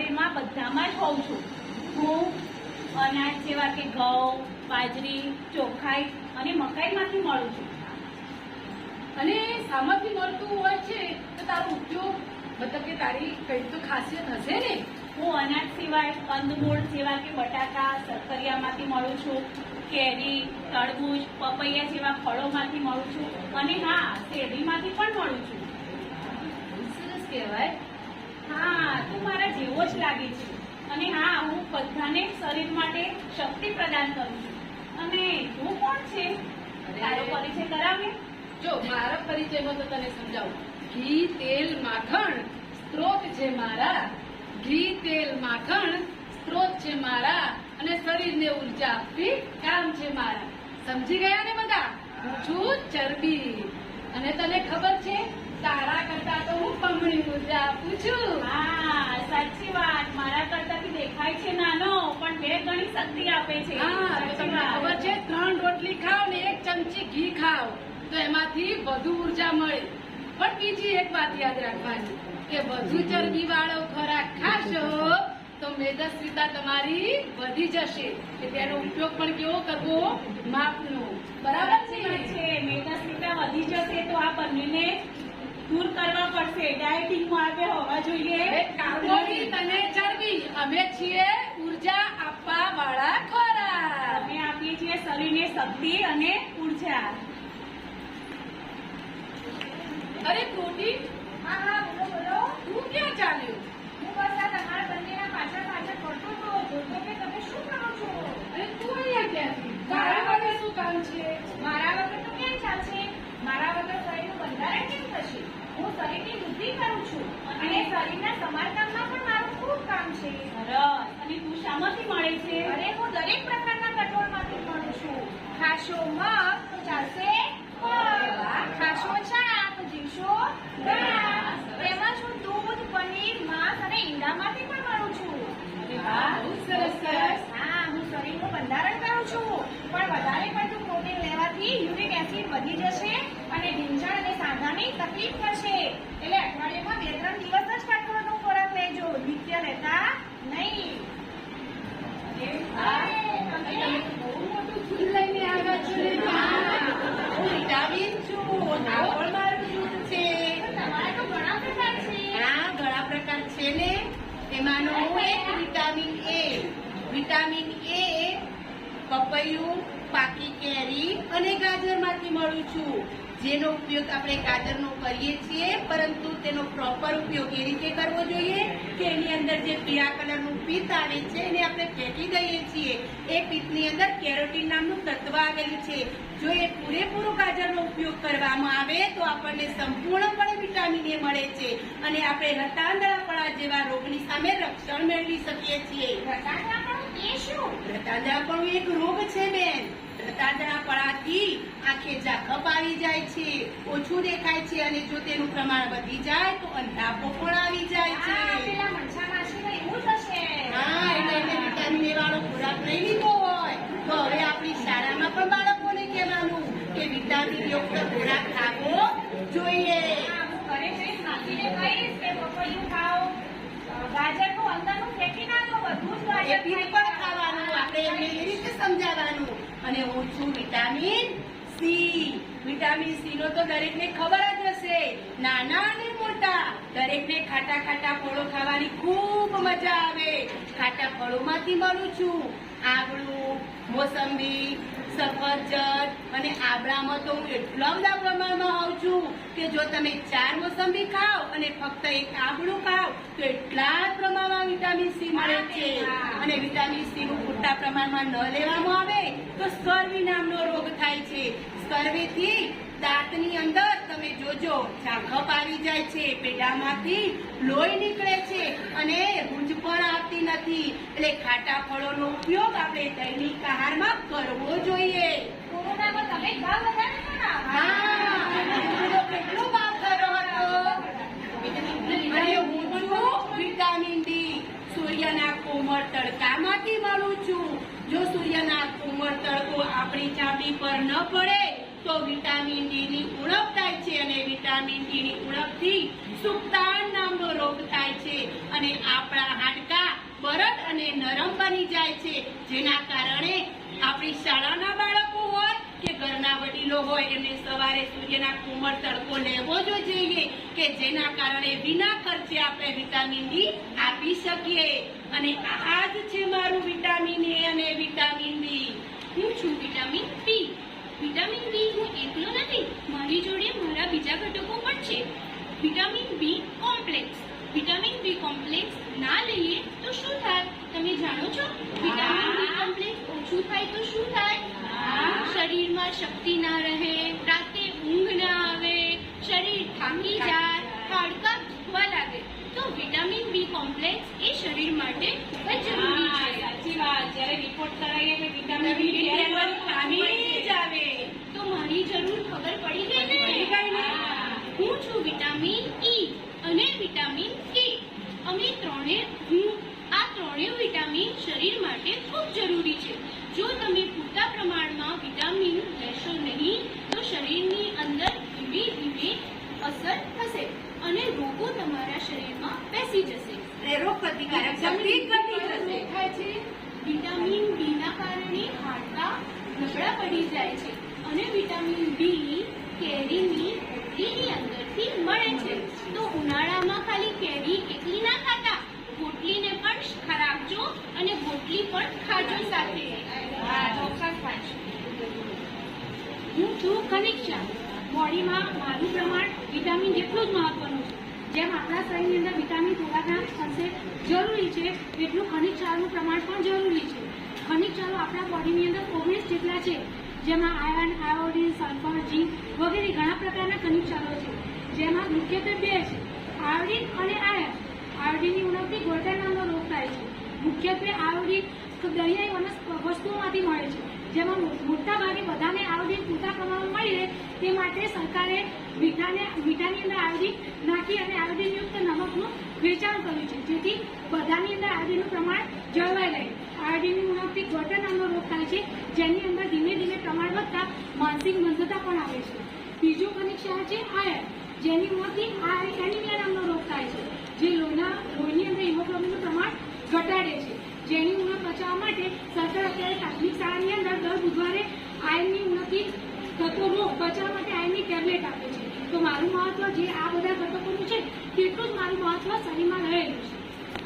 શરીરમાં બધામાં જ હોઉં છું. હું અનાજ જેવા કે ઘઉં, બાજરી, ચોખાઈ અને મકાઈમાંથી મળું છું. અને સામાંથી મળતું હોય છે તો તારો ઉપયોગ, મતલબ કે તારી કઈ તો ખાસિયત હશે ને? હું અનાજ સિવાય કંદમૂળ જેવા કે બટાકા, સરકરિયામાંથી મળું છું. કેરી, તરબૂચ, પપૈયા જેવા ફળોમાંથી મળું છું. અને હા, શેરડીમાંથી પણ મળું છું. કહેવાય. હા તું મારા જેવો જ લાગે છે. અને હા હું બધાને શરીર માટે શક્તિ પ્રદાન કરું છું. અને તું કોણ છે? તારો પરિચય કરાવે જો મારા પરિચયમાં તો તને સમજાવું. ઘી તેલ માખણ સ્ત્રોત છે મારા. ઘી તેલ માખણ સ્ત્રોત છે મારા. અને શરીરને ઊર્જા આપતી કામ છે મારા. સમજી ગયા ને બધા? હું. છું ચરબી. અને તને ખબર છે? તારા કરતા તો હું પમણી મુદ્રા આપું છું. હા સાચી વાત. મારા કરતા દેખાય છે નાનો પણ બે ગણી શક્તિ આપે છે. હા તમને ખબર છે ત્રણ રોટલી ખાવ ને એક ચમચી ઘી ખાઓ તો એમાંથી વધુ ઊર્જા મળે. પણ બીજી એક વાત યાદ રાખવાની કે વધુ ચરબી વાળો ખોરાક ખાશો તો મેદસ્વીતા તમારી વધી જશે. તેનો ઉપયોગ પણ કેવો કરવો? માપનો. બરાબર છે. મેદસ્વીતા વધી જશે તો આ બંનેને દૂર કરવા પડશે. ડાયટિંગમાં આવે હોવા જોઈએ. હવે અને ચરબી. અમે છીએ ઊર્જા આપવા વાળા ખોરાક. અમે આપીએ છીએ શરીરને શક્તિ અને ઊર્જા. અરે પ્રોટીન? હા. શરીરના સમારકામમાં પણ મારું ખૂબ કામ છે. સરસ. અને તું શામાંથી મળે છે? અરે હું દરેક પ્રકારના કઠોળમાંથી મળું છું. ખાશો મગ તો ચાલશે ખાશો તો જીવશો. તેમજ હું દૂધ પનીર માંસ અને ઈંડામાંથી પણ મળું છું. સરસ સરસ. હા હું શરીરનું બંધારણ કરું છું. પણ વધારે પડતું પ્રોટીન લેવાથી યુરિક એસિડ વધી જશે અને ઢીંચણ અને સાંધાની તકલીફ થશે. એટલે અઠવાડિયામાં બે ત્રણ દિવસ જ નિત્ય રહેતા નહીં. બહુ મોટું ફૂલ લઈને આવ્યા છો હું વિટામિન છું આ મારું દૂધ છે. તમારે તો ઘણા પ્રકાર છે. આ ઘણા પ્રકાર છે ને. એમાંનું એક વિટામિન એ. વિટામિન એ પપૈયું પાકી કેરી અને ગાજરમાંથી મળું છું. જેનો ઉપયોગ આપણે ગાજરનો કરીએ છીએ, પરંતુ તેનો પ્રોપર ઉપયોગ એ રીતે કરવો જોઈએ કે એની અંદર જે પીળા કલરનું પિત્ત આવે છે, એને આપણે ફેંકી દઈએ છીએ. એ પિત્તની અંદર કેરોટીન નામનું તત્વ આવેલું છે. જો એ પૂરેપૂરો ગાજરનો ઉપયોગ કરવામાં આવે, તો આપણને સંપૂર્ણપણે વિટામિન એ મળે છે અને આપણે રતાંદળાપણા જેવા રોગની સામે રક્ષણ મેળવી શકીએ છીએ. રતાંતરાપણું એ પણ એક રોગ છે બેન. રતાંદળાપણાથી આંખે ઝાંખપ આવી જાય છે ઓછું દેખાય છે અને જો તેનું પ્રમાણ વધી જાય તો અંધાપો પણ આવી જાય છે. હા એટલે વિટામિન એ વાળો ખોરાક નહીં લીધો હોય. તો હવે આપણી શાળામાં પણ બાળકોને કહેવાનું કે વિટામિન યુક્ત ખોરાક ખાવો જોઈએ. ઘરે જઈને માસીને કહીશ કે પપૈયું ખાઓ ગાજરનું અંદરનું ફેંકી નાખો બધું જ એ ગાજર ખાવાનું સમજાવવાનું. અને હું છું વિટામિન સી. વિટામિન સી નો તો દરેકને ખબર જ હશે. નાના અને મોટા. દરેકને ખાટા ખાટા ફળો ખાવાની ખૂબ મજા આવે. ખાટા ફળોમાંથી મળું છું. આંબળું મોસંબી સફરજન અને આબળામાં તો હું એટલા બધા પ્રમાણમાં હોઉં છું કે જો તમે ચાર મોસંબી ખાઓ અને ફક્ત એક આબળું ખાઓ તો એટલા જ પ્રમાણમાં વિટામિન સી મળે છે. અને વિટામિન સી નું પૂરતા પ્રમાણમાં ન લેવામાં આવે તો સ્કર્વી નામનો રોગ થાય છે. સ્કર્વીથી દાંતની અંદર તમે જોજો ઝાંખપ આવી જાય છે પેઢામાંથી લોહી નીકળે છે અને રૂંજ પણ આવતી નથી. એટલે ખાટા ફળોનો ઉપયોગ આપણે દૈનિક આહારમાં કરવો જોઈએ. કોરોનામાં તમે ભાવ વધારે છો ને હા. એનો કેટલો ભાવ થયો હતો? હું છું વિટામિન ડી સૂર્યના કોમળ તડકામાંથી મળું છું. જો સૂર્યના કોમળ તડકો આપણી ચામડી પર ન પડે તો વિટામિન ડી ની ઉણપ થાય છે અને વિટામિન ડી ની ઉણપથી સુક્તાન નામનો રોગ થાય છે. અને આપણા હાડકા બરડ અને નરમ બની જાય છે. જેના કારણે આપણી શાળાના બાળકો હોય કે ઘરના વડીલો હોય, એમને સવારે સૂર્યના કુમળ તડકો લેવો જ જોઈએ કે જેના કારણે વિના ખર્ચે આપણે વિટામિન ડી આપી શકીએ. અને આ જ છે મારું વિટામિન એ અને વિટામિન બી હું છું વિટામિન બી વિટામિન બી હું એકલો નથી મારી જોડે મારા બીજા ઘટકો પણ છે. Vitamin B complex vitamin B complex ના લઈએ તો શું થાય? તમે જાણો છો? વિટામિન બી કોમ્પ્લેક્સ ઓછું થાય તો શું થાય? શરીરમાં શક્તિ ના રહે રાતે ઊંઘ ના આવે શરીર થાકી જાય હાડકા દુખવા લાગે. તો વિટામિન બી કોમ્પ્લેક્સ એ શરીર માટે ખૂબ જ જરૂરી છે. સાચી વાત. જ્યારે રિપોર્ટ કરાવીએ તો વિટામિન બી વિટામિન ખામી જ આવે તો મારી જરૂર ખબર પડી ગઈ ને પડી ગઈ ને. હું છું વિટામિન ઈ અને વિટામિન કે અમે ત્રણે હું આ ત્રણેય વિટામિન શરીર માટે ખૂબ જરૂરી છે જો તમે પૂરતા પ્રમાણમાં વિટામિન લેશો નહીં તો શરીરની અંદર ધીમે ધીમે અસર થશે અને રોગો તમારા શરીરમાં બેસી જશે. અને રોગ પ્રતિકારક શક્તિ ઘટી જશે થાય છે. વિટામિન બી ના કારણે હાડકા નબળા પડી જાય છે અને વિટામિન બી કેરીની ગોટલીની અંદરથી મળે છે. તો ઉનાળામાં ખાલી કેરી એકલી ના ખાતા. ગોટલીને પણ ખરાબજો અને ગોટલી પણ ખાજો સાથે. હું છું કનેક્શન બોડીમાં મારું પ્રમાણ વિટામિન જેટલું જ મહત્વનું છે. જેમ આપણા શરીરની અંદર વિટામિન ગ્રામ અંશે જરૂરી છે, એટલું ખનિજ ક્ષારનું પ્રમાણ પણ જરૂરી છે. ખનિજ ક્ષારો આપણા બોડીની અંદર ઓગણીસ જેટલા છે, જેમાં આયર્ન, આયોડિન, સલ્ફર, ઝીંક વગેરે ઘણા પ્રકારના ખનિજ ક્ષારો છે. જેમાં મુખ્યત્વે બે છે, આયોડિન અને આયર્ન. આયોડિનની ઉણપથી ગોલ્ટર નામનો રોગ થાય છે. મુખ્યત્વે આયોડિન દરિયાઈ વનસ્પ, વસ્તુઓમાંથી મળે છે. જેમાં મોટા ભાગે બધાને આયોડિન પૂરતા પ્રમાણમાં મળી રહે તે માટે સરકારે મીઠાને, મીઠાની અંદર આયોડિન નાખી અને આયોડિનયુક્ત નમકનું વેચાણ કર્યું છે. જેથી બધાની અંદર આયોડિનનું પ્રમાણ જળવાઈ રહે. આયોડિનની ઉણપથી ગટર નામનો રોગ થાય છે, જેની અંદર ધીમે ધીમે પ્રમાણ વધતા માનસિક મંદતા પણ આવે છે. બીજું કનિક્ષા છે આયર જેની ઉણપથી આ એનિમિયા નામનો રોગ થાય છે જે લોહીના લોહીની અંદર હિમોગ્લોબિનનું પ્રમાણ ઘટાડે છે જેની ઉણપ બચાવવા માટે સરકાર અત્યારે પ્રાથમિક શાળાની અંદર દર બુધવારે આયર્નની ઉણપથી થતો બચાવ માટે આયર્નની ટેબ્લેટ આપે છે. તો મારું મહત્વ જે આ બધા ઘટકોનું છે, તેટલું જ મારું મહત્વ શરીરમાં રહેલું છે.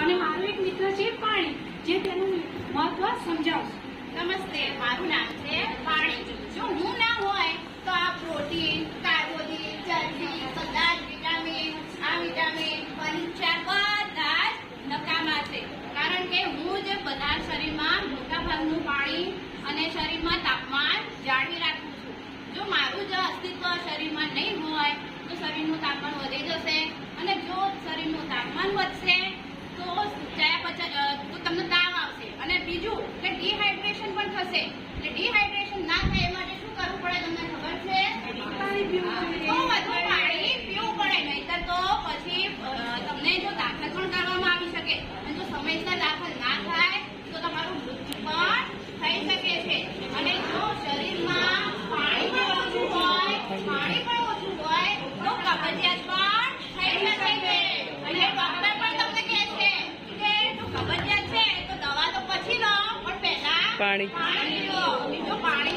અને મારો એક મિત્ર છે પાણી, જે તેનું મહત્વ સમજાવશે. નમસ્તે, મારું નામ છે પાણી જો હું ના હોય, તો આ પ્રોટીન, કાર્બોદિત ચરબી જ વિટામિન, આ વિટામિન પરીક્ષા બધા જ નકામા છે. કારણ કે હું જ બધા શરીરમાં મોટાભાગનું પાણી અને શરીરમાં તાપમાન જાળવી રાખું છું જો મારું જ અસ્તિત્વ શરીરમાં નહીં હોય તો શરીરનું તાપમાન વધી જશે અને જો શરીરનું તાપમાન વધશે તો અ, તો તમને તાવ આવશે. અને બીજું કે ડિહાઇડ્રેશન પણ થશે. એટલે ડિહાઇડ્રેશન ના થાય એ માટે શું કરવું પડે તમને ખબર છે પાણી પીવું જોઈએ. તો વધુ પાણી પીવું પડે નહીતર તો પછી અ, તમને જો દાખલ પણ કરવામાં આવી શકે અને જો સમયસર દાખલ ના થાય તો તમારું મૃત્યુ પણ થઈ શકે છે અને જો શરીરમાં પાણી પણ ઓછું હોય પાણી પણ ઓછું હોય તો કબજિયાત પણ થઈ શકે છે અને ડોક્ટર પણ તમને કહે છે કે જો કબજિયાત છે તો દવા તો પછી લો પણ પહેલા પાણી. પાણી